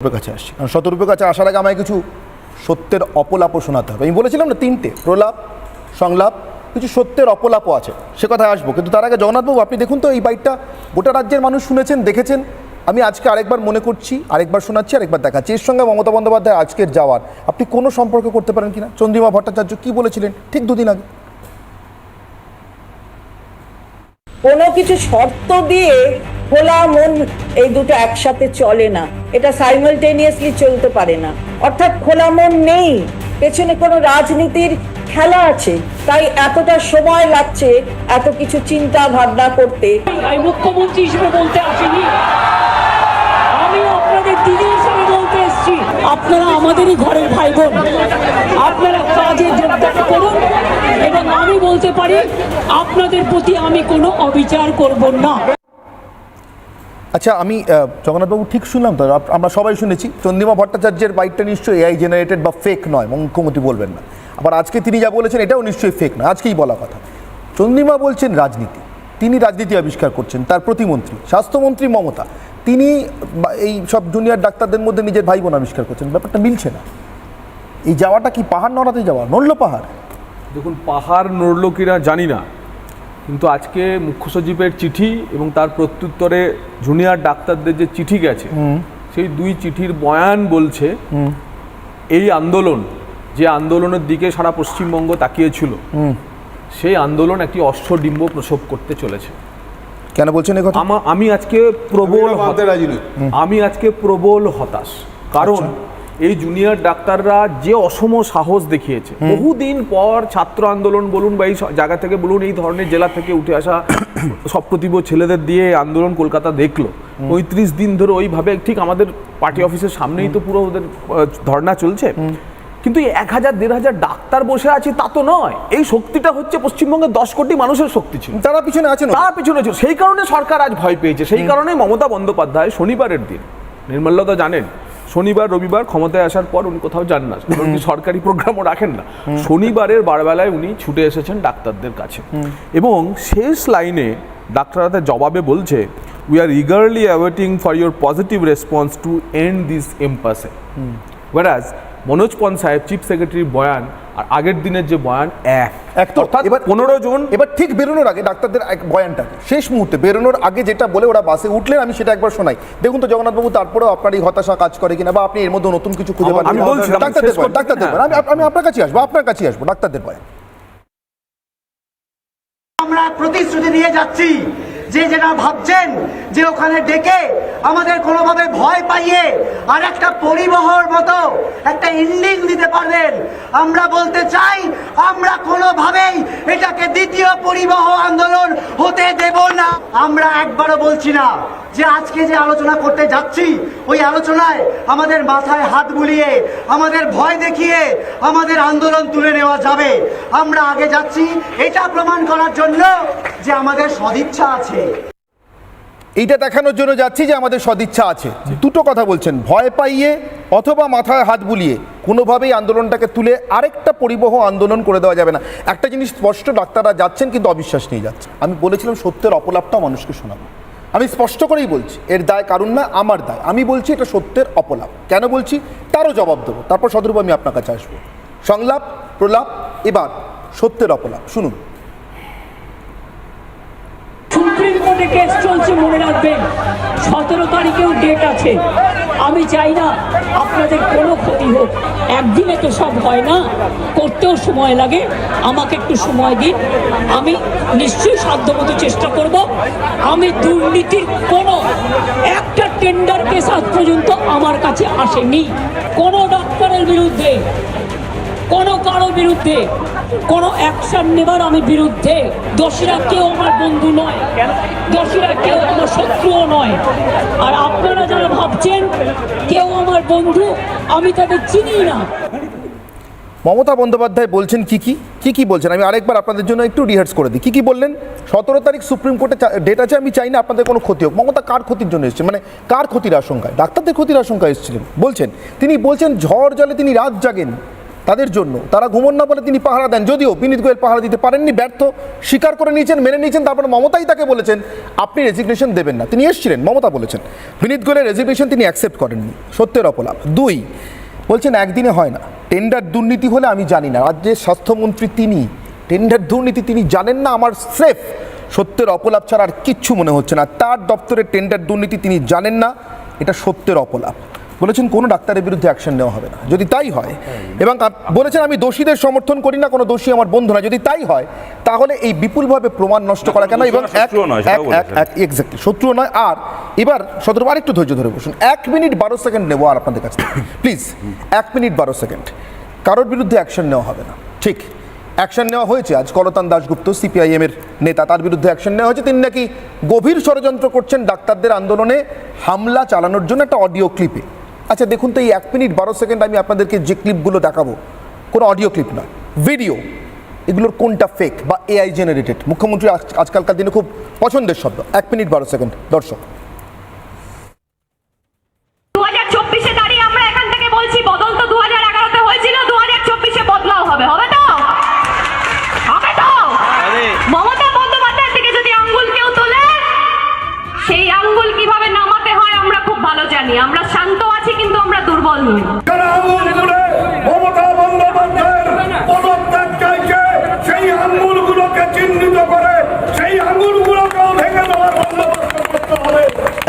রূপের কাছে আসছি। কারণ শতরূপের কাছে আসার আগে আমায় কিছু সত্যের অপলাপও শোনাতে হবে। আমি বলেছিলাম না, তিনটে। প্রলাপ, সংলাপ, কিছু সত্যের অপলাপও আছে। সে কথায় আসব। কিন্তু তার আগে জগন্নাথবাবু, আপনি দেখুন তো, এই বাইকটা গোটা রাজ্যের মানুষ শুনেছেন, দেখেছেন। আমি আজকে আরেকবার মনে করছি, আরেকবার শোনাচ্ছি, আরেকবার দেখাচ্ছি। এর সঙ্গে মমতা বন্দ্যোপাধ্যায় আজকের যাওয়ার। আপনি কোনো সম্পর্ক করতে পারেন কিনা? চন্দ্রিমা ভট্টাচার্য কি বলেছিলেন? ঠিক দুদিন আগে। কোনো কিছু শর্ত দিয়ে খোলা মন এই দুটো একসাথে চলে না। এটা সাইমালটেনিয়াসলি চলতে পারে না। অর্থাৎ খোলা মন নেই। পেছনে কোনো রাজনীতির খেলা আছে। তাই এতটা সময় লাগছে এত কিছু চিন্তা ভাবনা করতে মুখ্যমন্ত্রী হিসেবে বলতে আসিনি। আমি আপনাদের দিদি হিসেবে বলতে এসেছি। আপনারা আমাদেরই ঘরের ভাই বোন আপনারা কাজে যোগদান করুন এবং আমি বলতে পারি, আপনাদের প্রতি আমি কোনো অবিচার করব না। আচ্ছা আমি জগন্নাথবাবু ঠিক শুনলাম তো আমরা সবাই শুনেছি, চন্দ্রিমা ভট্টাচার্যের বাইকটা নিশ্চয়ই এআই জেনারেটেড বা ফেক নয়, মুখ্যমন্ত্রী বলবেন না। আবার আজকে তিনি যা বলেছেন, এটাও নিশ্চয়ই ফেক না আজকেই বলা কথা। চন্দ্রিমা বলছেন রাজনীতি, তিনি রাজনীতি আবিষ্কার করছেন, তার প্রতিমন্ত্রী, স্বাস্থ্যমন্ত্রী মমতা, তিনি এই সব জুনিয়র ডাক্তারদের মধ্যে নিজের ভাই বোন আবিষ্কার করছেন, ব্যাপারটা মিলছে না। এই যাওয়াটা কি পাহাড় নড়াতে যাওয়া? নড়লো পাহাড়? দেখুন, পাহাড় নড়ল কিনা জানি না কিন্তু আজকে মুখ্য সচিবের চিঠি এবং তার প্রত্যুত্তরে জুনিয়র ডাক্তারদের যে চিঠি গেছে সেই দুই চিঠির বয়ান বলছে এই আন্দোলন যে আন্দোলনের দিকে সারা পশ্চিমবঙ্গ তাকিয়েছিল সেই আন্দোলন একটি অশ্বডিম্ব প্রসব করতে চলেছে। কেন বলছেন কথা? আমি আজকে প্রবল। আমি আজকে প্রবল হতাশ। কারণ এই জুনিয়র ডাক্তাররা যে অসম সাহস দেখিয়েছে। বহুদিন পর ছাত্র আন্দোলন বলুন বা এই জায়গা থেকে বলুন এই ধরনের জেলা থেকে উঠে আসা সপ্রতিভ ছেলেদের দিয়ে আন্দোলন কলকাতা দেখল। পঁয়ত্রিশ দিন ধরে ওইভাবে ঠিক আমাদের পার্টি অফিসের সামনেই তো পুরো ওদের ধর্ণা চলছে। কিন্তু এক হাজার দেড় হাজার ডাক্তার বসে আছে তা তো নয়। এই শক্তিটা হচ্ছে পশ্চিমবঙ্গের দশ কোটি মানুষের শক্তি ছিল। তারা পিছনে আছে তারা পিছনে ছিল। সেই কারণে সরকার আজ ভয় পেয়েছে। সেই কারণে মমতা বন্দ্যোপাধ্যায় শনিবারের দিন নির্মল্যতা জানেন শনিবার রবিবার ক্ষমতায় আসার পর উনি কোথাও যান না। সরকারি প্রোগ্রামও রাখেন না। শনিবারের বারবেলায় উনি ছুটে এসেছেন ডাক্তারদের কাছে। এবং শেষ লাইনে ডাক্তাররা তার জবাবে বলছে we are eagerly awaiting for your positive response to end this impasse ওয়ারাজ Manoj পন সাহেব চিফ সেক্রেটারি বয়ান আর আগের দিনের যে বয়ান এক। এক তো অর্থাৎ এবার পনেরো জন এবার ঠিক বেরোনোর আগে ডাক্তারদের এক বয়ানটাকে। শেষ মুহূর্তে বেরোনোর আগে যেটা বলে ওরা বাসে উঠলেন আমি সেটা একবার শোনাই। দেখুন তো জগন্নাথবাবু তারপরেও আপনার এই হতাশা কাজ করে কিনা বা আপনি এর মধ্যে নতুন কিছু খুঁজে পান আমি। বলছিলাম, ডাক্তারদের ডাক্তারদের আমি আমি আপনার কাছে আসব আপনার কাছে আসব ডাক্তারদের বয়ান। আমরা প্রতিশ্রুতি দিয়ে যাচ্ছি। যে যেটা ভাবছেন যে ওখানে ডেকে আমাদের কোনোভাবে ভয় পাইয়ে আর একটা পরিবহর মতো, একটা ইন্ডিং দিতে পারবেন, আমরা বলতে চাই, আমরা কোনোভাবেই এটাকে দ্বিতীয় পরিবহ আন্দোলন হতে দেব না। আমরা একবারও বলছি না যে আজকে যে আলোচনা করতে যাচ্ছি, ওই আলোচনায় আমাদের মাথায় হাত বুলিয়ে, আমাদের ভয় দেখিয়ে আমাদের আন্দোলন তুলে নেওয়া যাবে। আমরা আগে যাচ্ছি, এটা প্রমাণ করার জন্য যে আমাদের সদিচ্ছা আছে। এইটা দেখানোর জন্য যাচ্ছি যে আমাদের সদিচ্ছা আছে। দুটো কথা বলছেন, ভয় পাইয়ে অথবা মাথায় হাত বুলিয়ে। কোনোভাবেই আন্দোলনটাকে তুলে আরেকটা পরিবহ আন্দোলন করে দেওয়া যাবে না। একটা জিনিস স্পষ্ট, ডাক্তাররা যাচ্ছেন কিন্তু অবিশ্বাস নিয়ে যাচ্ছে আমি বলেছিলাম সত্যের অপলাপটাও মানুষকে শোনাবো। আমি স্পষ্ট করেই বলছি, এর দায় কারণ না, আমার দায়। আমি বলছি এটা সত্যের অপলাপ। কেন বলছি? তারও জবাব দেবো। তারপর সদরূপ আমি আপনার কাছে আসব। সংলাপ, প্রলাপ, এবার সত্যের অপলাপ। শুনুন। সুপ্রিম কোর্টে কেস চলছে, মনে রাখবেন। সতেরো তারিখেও ডেট আছে। আমি চাই না আপনাদের কোনো ক্ষতি হোক। একদিনে তো সব হয় না। করতেও সময় লাগে। আমাকে একটু সময় দিন। আমি নিশ্চয়ই সাধ্যমতো চেষ্টা করব। আমি দুর্নীতির কোনো একটা টেন্ডার কেস আজ পর্যন্ত আমার কাছে আসেনি। কোনো ডাক্তারের বিরুদ্ধে, কোনো কারও বিরুদ্ধে কোনো অ্যাকশন নেবার আমি বিরুদ্ধে। দোষীরা কেউ আমার বন্ধু নয়। দোষীরা কেউ আমার শত্রুও নয়। আর আপনারা যারা ভাবছেন কেউ আমার বন্ধু, আমি তাদের চিনি না। মমতা বন্দ্যোপাধ্যায় বলছেন কি কি? কি কি বলছেন? আমি আরেকবার আপনাদের জন্য একটু রিহার্স করে দিই। কি কি বললেন? সতেরো তারিখ সুপ্রিম কোর্টে ডেট আছে, আমি চাই না আপনাদের কোনো ক্ষতি হোক। মমতা কার ক্ষতির জন্য এসেছেন? মানে কার ক্ষতির আশঙ্কায়? ডাক্তারদের ক্ষতির আশঙ্কায় এসেছিলেন। বলছেন, তিনি বলছেন ঝড় জলে তিনি রাত জাগেন। তাদের জন্য। তারা ঘুমন না বলে তিনি পাহারা দেন। যদিও বিনীত গোয়েল পাহারা দিতে পারেননি, ব্যর্থ, স্বীকার করে নিয়েছেন, মেনে নিয়েছেন, তারপর মমতাই তাকে বলেছেন, আপনি রেজিগনেশন দেবেন না। তিনি এসেছিলেন, মমতা বলেছেন। বিনীত গোয়েলের রেজিগনেশন তিনি অ্যাকসেপ্ট করেননি। সত্যের অপলাপ। দুই, বলছেন, একদিনে হয় না। টেন্ডার দুর্নীতি হলে আমি জানি না। রাজ্যের স্বাস্থ্যমন্ত্রী তিনি। টেন্ডার দুর্নীতি তিনি জানেন না, আমার স্রেফ সত্যের অপলাপ ছাড়া আর কিচ্ছু মনে হচ্ছে না। তার দপ্তরের টেন্ডার দুর্নীতি তিনি জানেন না। এটা সত্যের অপলাপ। বলেছেন কোনো ডাক্তারের বিরুদ্ধে অ্যাকশন নেওয়া হবে না। যদি তাই হয় এবং বলেছেন আমি দোষীদের সমর্থন করি না কোনো দোষী আমার বন্ধু না যদি তাই হয় তাহলে এই বিপুলভাবে প্রমাণ নষ্ট করা কেন? এবং এক্স্যাক্টলি শত্রু নয় আর এবার সদর আরেকটু ধৈর্য ধরে বসুন। এক মিনিট বারো সেকেন্ড নেব আর আপনাদের কাছে প্লিজ এক মিনিট বারো সেকেন্ড। কারোর বিরুদ্ধে অ্যাকশন নেওয়া হবে না। ঠিক অ্যাকশন নেওয়া হয়েছে আজ। কলতান দাশগুপ্ত সিপিআইএম এর নেতা তার বিরুদ্ধে অ্যাকশন নেওয়া হয়েছে। তিনি নাকি গভীর ষড়যন্ত্র করছেন ডাক্তারদের আন্দোলনে। হামলা চালানোর জন্য একটা অডিও ক্লিপে আচ্ছা দেখুন তো এই এক মিনিট বারো সেকেন্ড আমি আপনাদেরকে যে ক্লিপগুলো দেখাবো, কোনো অডিও ক্লিপ নয়, ভিডিও, এগুলোর কোনটা ফেক বা এআই জেনারেটেড মুখ্যমন্ত্রী আজ- আজকালকার দিনে খুব পছন্দের শব্দ, এক মিনিট বারো সেকেন্ড, দর্শক।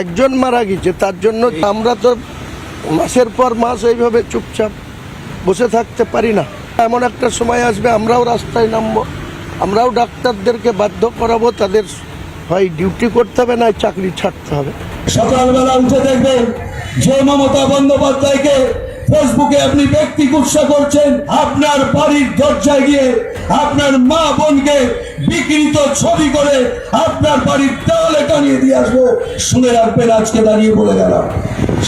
একজন মারা গেছে, তার জন্য আমরা তো মাসের পর মাস এইভাবে চুপচাপ বসে থাকতে পারি না। এমন একটা সময় আসবে, আমরাও রাস্তায় নামবো, আমরাও ডাক্তারদেরকে বাধ্য করাবো, তাদের হয় ডিউটি করতে হবে না চাকরি ছাড়তে হবে। সকালবেলা উঠে দেখবে যে মমতা বন্দ্যোপাধ্যায়কে ফেসবুকে আপনি ব্যক্তি গুৎসা করছেন আপনার বাড়ির দরজায় গিয়ে আপনার মা বোনকে বিকৃত ছবি করে আপনার বাড়ির দেওয়ালে টানিয়ে দিয়ে আসব। শুনে রাখবেন আজকে দাঁড়িয়ে বলে গেলাম।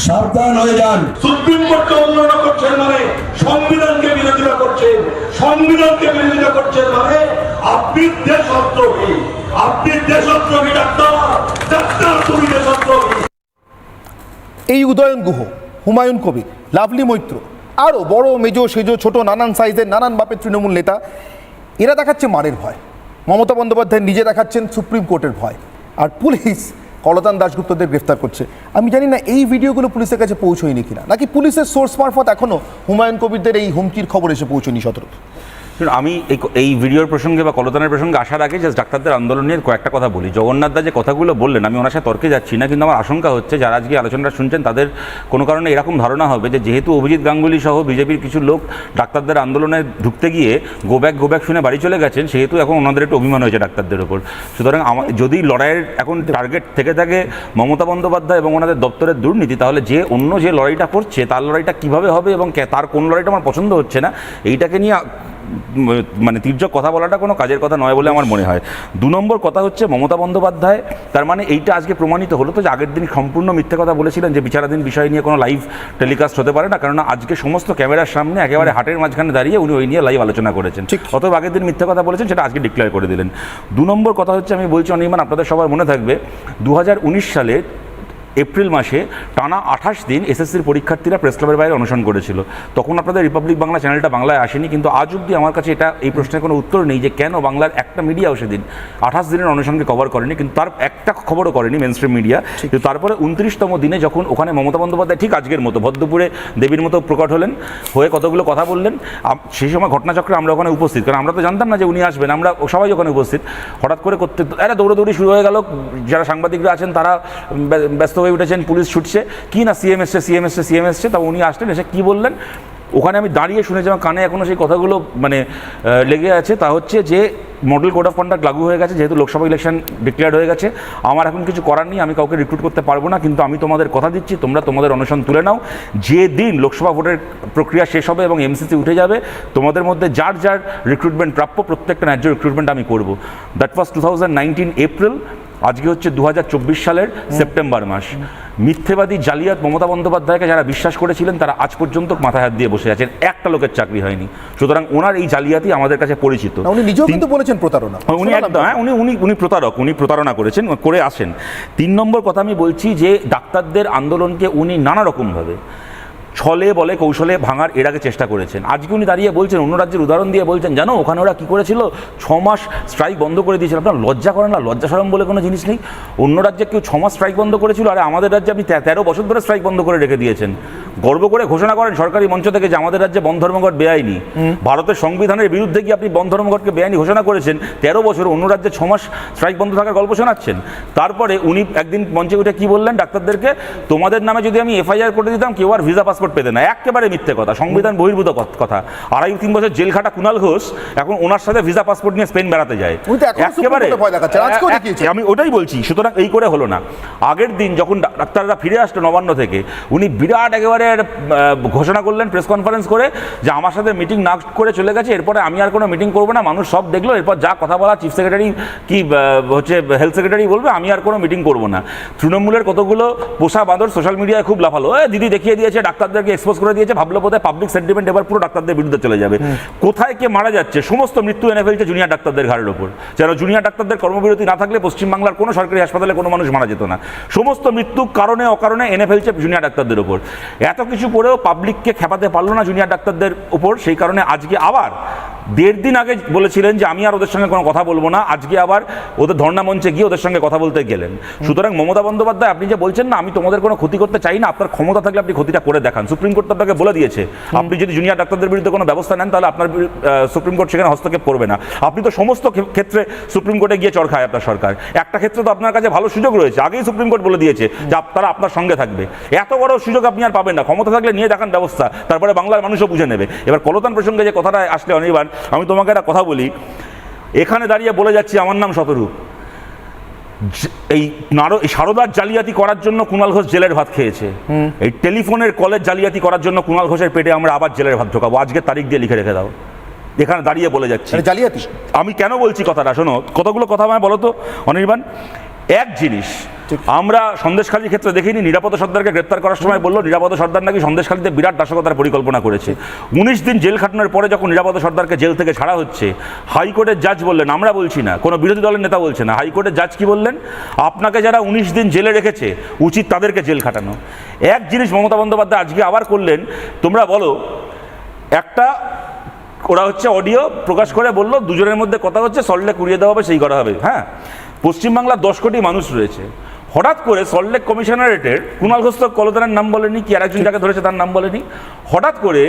সাবধান হয়ে যান। সুপ্রিম কোর্টকে অবমাননা করছেন মানে সংবিধানকে বিরোধিতা করছেন। সংবিধানকে বিরোধিতা করছেন মানে আপনি দেশদ্রোহী। আপনি দেশদ্রোহী ডাক্তার। ডাক্তার তুমি দেশদ্রোহী। এই উদয়ন গুহ হুমায়ুন কবির লাভলি মৈত্র, আরও বড়, মেজো, সেজো, ছোট, নানান সাইজের, নানান বাপের তৃণমূল নেতা। এরা দেখাচ্ছে মারের ভয়। মমতা বন্দ্যোপাধ্যায় নিজে দেখাচ্ছেন সুপ্রিম কোর্টের ভয়। আর পুলিশ কলতান দাশগুপ্তদের গ্রেফতার করছে। আমি জানি না এই ভিডিওগুলো পুলিশের কাছে পৌঁছয়নি কিনা। নাকি পুলিশের সোর্স মারফত এখনও হুমায়ুন কবিরদের এই হুমকির খবর এসে পৌঁছয়নি সতর্ক? আমি এই এই ভিডিওর প্রসঙ্গে বা কলতানের প্রসঙ্গে আসার আগে জাস্ট ডাক্তারদের আন্দোলন নিয়ে কয়েকটা কথা বলি। জগন্নাথ দা যে কথাগুলো বললেন, আমি ওনার সাথে তর্কে যাচ্ছি না, কিন্তু আমার আশঙ্কা হচ্ছে যারা আজকে আলোচনাটা শুনছেন, তাদের কোনো কারণে এরকম ধারণা হবে যে যেহেতু অভিজিৎ গাঙ্গুলি সহ বিজেপির কিছু লোক ডাক্তারদের আন্দোলনে ঢুকতে গিয়ে গোব্যাক গোব্যাক শুনে বাড়ি চলে গেছেন, সেহেতু এখন ওনাদের একটু অভিমান হয়েছে ডাক্তারদের ওপর। সুতরাং যদি লড়াইয়ের এখন টার্গেট থেকে থাকে মমতা বন্দ্যোপাধ্যায় এবং ওনাদের দপ্তরের দুর্নীতি, তাহলে যে অন্য যে লড়াইটা করছে, তার লড়াইটা কীভাবে হবে এবং তার কোন লড়াইটা আমার পছন্দ হচ্ছে না, এইটাকে নিয়ে মানে তীর্যক কথা বলাটা কোনো কাজের কথা নয় বলে আমার মনে হয়। দু নম্বর কথা হচ্ছে মমতা বন্দ্যোপাধ্যায় তার মানে এইটা আজকে প্রমাণিত হলো তো যে আগের দিন সম্পূর্ণ মিথ্যে কথা বলেছিলেন যে বিচারাধীন বিষয় নিয়ে কোনো লাইভ টেলিকাস্ট হতে পারে না কারণ আজকে সমস্ত ক্যামেরার সামনে একেবারে হাটের মাঝখানে দাঁড়িয়ে উনি ওই নিয়ে লাইভ আলোচনা করেছেন। ঠিক। অতএব আগের দিন মিথ্যে কথা বলেছেন সেটা আজকে ডিক্লেয়ার করে দিলেন। দু নম্বর কথা হচ্ছে আমি বলছি অনির্বাণ আপনাদের সবার মনে থাকবে দু হাজার উনিশ সালে এপ্রিল মাসে টানা আঠাশ দিন এসএসসির পরীক্ষার্থীরা প্রেস ক্লাবের বাইরে অনুসরণ করেছিল। তখন আপনাদের রিপাবলিক বাংলা চ্যানেলটা বাংলায় আসেনি কিন্তু আজ অবধি আমার কাছে এটা এই প্রশ্নের কোনো উত্তর নেই যে কেন বাংলার একটা মিডিয়াও সেদিন আঠাশ দিনের অনুসরণকে কভার করেনি কিন্তু তার একটা খবরও করেনি মেন স্ট্রিম মিডিয়া কিন্তু তারপরে উনত্রিশতম দিনে যখন ওখানে মমতা বন্দ্যোপাধ্যায় ঠিক আজকের মতো ভদ্রপুরে দেবীর মতো প্রকট হলেন হয়ে কতগুলো কথা বললেন সেই সময় ঘটনাচক্রে আমরা ওখানে উপস্থিত। কারণ আমরা তো জানতাম না যে উনি আসবেন আমরা সবাই ওখানে উপস্থিত। হঠাৎ করে করতে আরে দৌড়াদৌড়ি শুরু হয়ে গেল যারা সাংবাদিকরা আছেন তারা ব্য- ব্যস্ত হয়ে উঠেছেন, পুলিশ ছুটছে। কি না সিএম এসছে সিএম এসছে সিএম এসছে, তা উনি আসলেন, এসে কী বললেন? ওখানে আমি দাঁড়িয়ে শুনেছি যাওয়া কানে এখনও সেই কথাগুলো মানে লেগে আছে। তা হচ্ছে যে মডেল কোড অফ কন্ডাক্ট লাগু হয়ে গেছে, যেহেতু লোকসভা ইলেকশন ডিক্লেয়ার হয়ে গেছে, আমার এখন কিছু করার নেই, আমি কাউকে রিক্রুট করতে পারব না, কিন্তু আমি তোমাদের কথা দিচ্ছি, তোমরা তোমাদের অনুসরণ তুলে নাও। যে দিন লোকসভা ভোটের প্রক্রিয়া শেষ হবে এবং এমসিসি উঠে যাবে, তোমাদের মধ্যে যার যার রিক্রুটমেন্ট প্রাপ্য, প্রত্যেকটা ন্যায্য রিক্রুটমেন্ট আমি করব। That was two thousand nineteen April আজকে হচ্ছে দু হাজার চব্বিশ সালের সেপ্টেম্বর মাস। মিথ্যেবাদী জালিয়াত মমতা বন্দ্যোপাধ্যায়কে যারা বিশ্বাস করেছিলেন তারা আজ পর্যন্ত মাথায় হাত দিয়ে বসে আছেন। একটা লোকের চাকরি হয়নি। সুতরাং ওনার এই জালিয়াতি আমাদের কাছে পরিচিত। উনি নিজেও কিন্তু বলেছেন প্রতারণা। উনি একদম হ্যাঁ উনি উনি উনি প্রতারক উনি প্রতারণা করেছেন করে আসেন। তিন নম্বর কথা আমি বলছি যে ডাক্তারদের আন্দোলনকে উনি নানা রকমভাবে ছলে বলে কৌশলে ভাঙার এর আগে চেষ্টা করেছেন। আজকে উনি দাঁড়িয়ে বলছেন অন্য রাজ্যের উদাহরণ দিয়ে বলছেন জানো ওখানে ওরা কী করেছিল? ছ মাস স্ট্রাইক বন্ধ করে দিয়েছিল। আপনার লজ্জা করেন না লজ্জা সরম বলে কোনো জিনিস নেই। অন্য রাজ্যে কেউ ছ মাস স্ট্রাইক বন্ধ করেছিল আর আমাদের রাজ্যে আপনি তেরো বছর ধরে স্ট্রাইক বন্ধ করে রেখে দিয়েছেন। গর্ব করে ঘোষণা করেন সরকারি মঞ্চ থেকে যে আমাদের রাজ্যে বন ধর্মঘট বেআইনি। ভারতের সংবিধানের বিরুদ্ধে গিয়ে আপনি বন ধর্মঘটকে বেআইনি ঘোষণা করেছেন তেরো বছর অন্য রাজ্যে ছ মাস স্ট্রাইক বন্ধ থাকার গল্প শোনাচ্ছেন। তারপরে উনি একদিন মঞ্চে উঠে কি বললেন ডাক্তারদেরকে? তোমাদের নামে যদি আমি এফআইআর করে দিতাম কেউ আর ভিসা পাসপোর্ট পেতে না একেবারে মিথ্যে কথা সংবিধান বহির্ভূত কথা আড়াই তিন বছর জেল খাটা কুনাল ঘোষ এখন ওনার সাথে ভিসা পাসপোর্ট নিয়ে স্পেন বেড়াতে যায়। উনি তো এখনও সুপ্রিম কোর্টে ভয় দেখাচ্ছেন, আজকেও এক- দেখিয়েছেন। আমি ওটাই বলছি সুতরাং এই করে হলো না। আগের দিন যখন ডাক্তাররা ফিরে আসলো নবান্ন থেকে উনি বিরাট একেবারে ঘোষণা করলেন প্রেস কনফারেন্স করে যে আমার সাথে মিটিং না করে চলে গেছে এরপরে আমি আর কোনো মিটিং করব না মানুষ সব দেখল এরপর যা কথা বলা চিফ সেক্রেটারি কি হচ্ছে হেলথ সেক্রেটারি বলবে আমি আর কোনো মিটিং করব না। তৃণমূলের কতগুলো পোষা বাঁদর সোশ্যাল মিডিয়ায় খুব লাফালো এ দিদি দেখিয়ে দিয়েছে ডাক্তারদেরকে এক্সপোজ করে দিয়েছে ভাবলো বোধহয় পাবলিক সেন্টিমেন্ট এবার পুরো ডাক্তারদের বিরুদ্ধে চলে যাবে। কোথায় কে মারা যাচ্ছে সমস্ত মৃত্যু এনে ফেলছে জুনিয়র ডাক্তারদের ঘাড়ের ওপর। যেন জুনিয়র ডাক্তারদের কর্মবিরতি না থাকলে পশ্চিমবাংলার কোনো সরকারি হাসপাতালে কোনো মানুষ মারা যেত না। সমস্ত মৃত্যু কারণে অকারণে এনে ফেলছে জুনিয়র ডাক্তারদের ওপর। এত কিছু করেও পাবলিককে খেপাতে পারল না জুনিয়র ডাক্তারদের উপর সেই কারণে আজকে আবার দেড় দিন আগে বলেছিলেন যে আমি আর ওদের সঙ্গে কোনো কথা বলব না আজকে আবার ওদের ধর্ণা মঞ্চে গিয়ে ওদের সঙ্গে কথা বলতে গেলেন। সুতরাং মমতা বন্দ্যোপাধ্যায় আপনি যে বলছেন না আমি তোমাদের কোনো ক্ষতি করতে চাই না আপনার ক্ষমতা থাকলে আপনি ক্ষতিটা করে দেখান। সুপ্রিম কোর্ট তো আপনাকে বলে দিয়েছে। আপনি যদি জুনিয়র ডাক্তারদের বিরুদ্ধে কোনো ব্যবস্থা নেন তাহলে আপনার সুপ্রিম কোর্ট সেখানে হস্তক্ষেপ করবে না। আপনি তো সমস্ত ক্ষে- ক্ষেত্রে সুপ্রিম কোর্টে গিয়ে চড় খায় আপনার সরকার। একটা ক্ষেত্রে তো আপনার কাছে ভালো সুযোগ রয়েছে। আগেই সুপ্রিম কোর্ট বলে দিয়েছে যে তারা আপনার সঙ্গে থাকবে। এত বড় সুযোগ আপনি আর পাবেন না। ক্ষমতা থাকলে নিয়ে দেখান ব্যবস্থা। তারপরে বাংলার মানুষও বুঝে নেবে। এবার কলতান প্রসঙ্গে যে কথাটা আসলে অনির্বাণ আমি তোমাকে একটা কথা বলি। এখানে দাঁড়িয়ে বলে যাচ্ছি আমার নাম শতরূপ। এই সারদার জালিয়াতি করার জন্য কুণাল ঘোষ জেলের ভাত খেয়েছে। এই টেলিফোনের কলের জালিয়াতি করার জন্য কুণাল ঘোষের পেটে আমরা আবার জেলের ভাত ঢোকাবো। আজকে তারিখ দিয়ে লিখে রেখে দাও। এখানে দাঁড়িয়ে বলে যাচ্ছি। জালিয়াতি? আমি কেন বলছি কথাটা? শোনো কতগুলো কথা আমায় বলো তো অনির্বাণ? এক জিনিস। আমরা সন্দেশখালীর ক্ষেত্রে দেখিনি নিরাপদ সর্দারকে গ্রেপ্তার করার সময় বলল নিরাপদ সর্দার নাকি সন্দেশখালীতে বিরাট নাশকতার পরিকল্পনা করেছে। উনিশ দিন জেল খাটানোর পরে যখন নিরাপদ সর্দারকে জেল থেকে ছাড়া হচ্ছে হাইকোর্টের জাজ বললেন আমরা বলছি না। কোনো বিরোধী দলের নেতা বলছে না। হাইকোর্টের জাজ কি বললেন? আপনাকে যারা উনিশ দিন জেলে রেখেছে উচিত তাদেরকে জেল খাটানো। এক জিনিস মমতা বন্দ্যোপাধ্যায় আজকে আবার করলেন তোমরা বলো একটা ওরা হচ্ছে অডিও প্রকাশ করে বলল দুজনের মধ্যে কথা হচ্ছে সল্টলেক উড়িয়ে দেওয়া হবে সেই করা হবে। হ্যাঁ? পশ্চিমবাংলার দশ কোটি মানুষ রয়েছে। হঠাৎ করে সল্টলেক কমিশনারেটের কুণাল ঘোষ তো কলতানের নাম বলেনি কি আরেকজন যাকে ধরেছে তার নাম বলেনি। হঠাৎ করে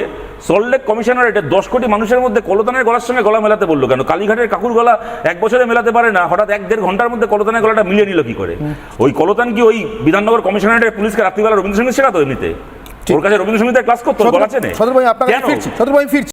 সল্টলেক কমিশনারেটের দশ কোটি মানুষের মধ্যে কলতানের গলার সঙ্গে গলা মেলাতে বলল কেন? কালীঘাটের কাকুর গলা এক বছরে মেলাতে পারে না হঠাৎ এক দেড় ঘণ্টার মধ্যে কলতানের গলাটা মিলিয়ে নিল কি করে? ওই কলতান কি ওই বিধাননগর কমিশনারেটের পুলিশকে রাত্রিবেলা রবীন্দ্রসঙ্গীত শেখাতো এমনিতে? ওর কাছে রবীন্দ্রসঙ্গীতের ক্লাস করতো গলা চেনে ভাই আপনার ফিরছি।